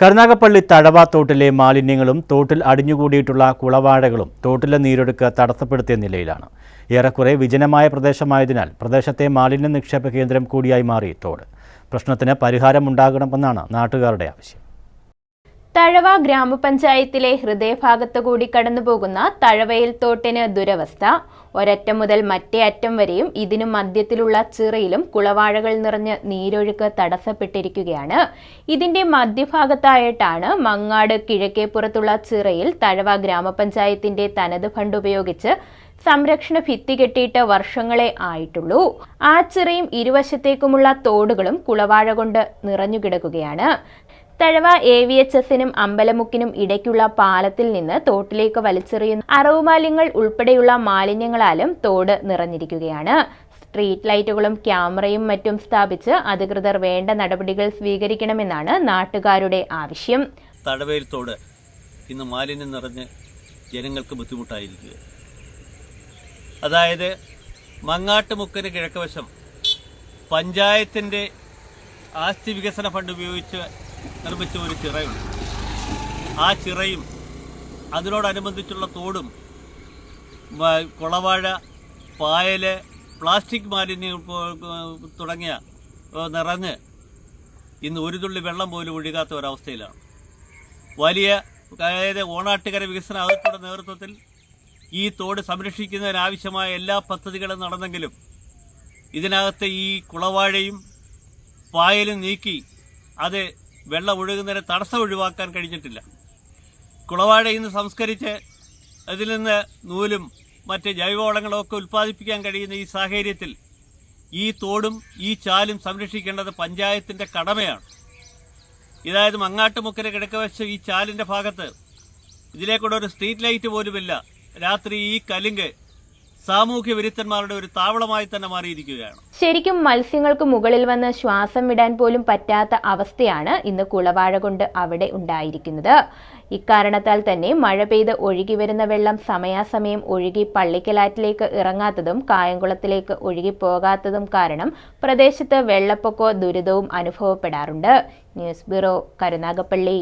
കരുനാഗപ്പള്ളി തോട്ടിലെ മാലിന്യങ്ങളും തോട്ടിൽ അടിഞ്ഞുകൂടിയിട്ടുള്ള കുളവാഴകളും തോട്ടിലെ നീരൊഴുക്ക് തടസ്സപ്പെടുത്തിയ നിലയിലാണ്. ഏറെക്കുറെ വിജനമായ പ്രദേശമായതിനാൽ പ്രദേശത്തെ മാലിന്യ നിക്ഷേപ കേന്ദ്രം കൂടിയായി മാറി തോട്. പ്രശ്നത്തിന് പരിഹാരമുണ്ടാകണമെന്നാണ് നാട്ടുകാരുടെ ആവശ്യം. തഴവ ഗ്രാമപഞ്ചായത്തിലെ ഹൃദയഭാഗത്തു കൂടി കടന്നുപോകുന്ന തഴവയിൽ തോട്ടിന് ദുരവസ്ഥ. ഒരറ്റം മുതൽ മറ്റേ അറ്റം വരെയും ഇതിനു മധ്യത്തിലുള്ള ചിറയിലും കുളവാഴകൾ നിറഞ്ഞ് നീരൊഴുക്ക് തടസ്സപ്പെട്ടിരിക്കുകയാണ്. ഇതിന്റെ മധ്യഭാഗത്തായിട്ടാണ് മങ്ങാട് കിഴക്കേപ്പുറത്തുള്ള ചിറയിൽ തഴവ ഗ്രാമപഞ്ചായത്തിന്റെ തനത് ഫണ്ട് ഉപയോഗിച്ച് സംരക്ഷണ ഭിത്തി കെട്ടിയിട്ട് വർഷങ്ങളെ ആയിട്ടുള്ളൂ. ആ ചിറയും ഇരുവശത്തേക്കുമുള്ള തോടുകളും കുളവാഴ കൊണ്ട് നിറഞ്ഞുകിടക്കുകയാണ്. തഴവ എ വി എച്ച് എസിനും അമ്പലമുക്കിനും ഇടയ്ക്കുള്ള പാലത്തിൽ നിന്ന് തോട്ടിലേക്ക് വലിച്ചെറിയുന്ന അറവുമാലിന്യങ്ങൾ ഉൾപ്പെടെയുള്ള മാലിന്യങ്ങളാലും തോട് നിറഞ്ഞിരിക്കുകയാണ്. സ്ട്രീറ്റ് ലൈറ്റുകളും ക്യാമറയും മറ്റും സ്ഥാപിച്ച് അധികൃതർ വേണ്ട നടപടികൾ സ്വീകരിക്കണമെന്നാണ് നാട്ടുകാരുടെ ആവശ്യം. തടവേൽ തോട് ഇന്ന് മാലിന്യം നിറഞ്ഞ് ജനങ്ങൾക്ക് ബുദ്ധിമുട്ടായിരിക്കുക. അതായത് മങ്ങാട്ടുമുക്കിന് കിഴക്കുവശം പഞ്ചായത്തിന്റെ ആസ്തി വികസന ഫണ്ട് ഉപയോഗിച്ച് നിർമ്മിച്ച ഒരു ചിറയുണ്ട്. ആ ചിറയും അതിനോടനുബന്ധിച്ചുള്ള തോടും കുളവാഴ പായൽ പ്ലാസ്റ്റിക് മാലിന്യം തുടങ്ങിയ നിറഞ്ഞ് ഇന്ന് ഒരു തുള്ളി വെള്ളം പോലും ഒഴുകാത്ത ഒരവസ്ഥയിലാണ്. വലിയ അതായത് ഓണാട്ടുകര വികസന അതോറിറ്റിയുടെ നേതൃത്വത്തിൽ ഈ തോട് സംരക്ഷിക്കുന്നതിനാവശ്യമായ എല്ലാ പദ്ധതികളും നടന്നെങ്കിലും ഇതിനകത്ത് ഈ കുളവാഴയും പായലും നീക്കി അത് വെള്ളം ഒഴുകുന്നതിന് തടസ്സം ഒഴിവാക്കാൻ കഴിഞ്ഞിട്ടില്ല. കുളവാഴ ഇന്ന് സംസ്കരിച്ച് അതിൽ നിന്ന് നൂലും മറ്റ് ജൈവവളങ്ങളൊക്കെ ഉൽപ്പാദിപ്പിക്കാൻ കഴിയുന്ന ഈ സാഹചര്യത്തിൽ ഈ തോടും ഈ ചാലും സംരക്ഷിക്കേണ്ടത് പഞ്ചായത്തിന്റെ കടമയാണ്. ഇതായത് മങ്ങാട്ടുമുക്കര കിടക്കവശം ഈ ചാലിന്റെ ഭാഗത്ത് ഇതിലേക്കൂടെ ഒരു സ്ട്രീറ്റ് ലൈറ്റ് പോലുമില്ല. രാത്രി ഈ കലുങ്ക് സാമൂഹ്യ വിരുദ്ധന്മാരുടെ ഒരു താവളമായി തന്നെ മാറിയിരിക്കുകയാണ്. ശരിക്കും മത്സ്യങ്ങൾക്ക് മുകളിൽ വന്ന് ശ്വാസം വിടാൻ പോലും പറ്റാത്ത അവസ്ഥയാണ് ഇന്ന് കുളവാഴ കൊണ്ട് അവിടെ ഉണ്ടായിരിക്കുന്നത്. ഇക്കാരണത്താൽ തന്നെ മഴ പെയ്ത് ഒഴുകി വരുന്ന വെള്ളം സമയാസമയം ഒഴുകി പള്ളിക്കലാറ്റിലേക്ക് ഇറങ്ങാത്തതും കായംകുളത്തിലേക്ക് ഒഴുകി പോകാത്തതും കാരണം പ്രദേശത്ത് വെള്ളപ്പൊക്കോ ദുരിതവും അനുഭവപ്പെടാറുണ്ട്. News bureau Karunagappally.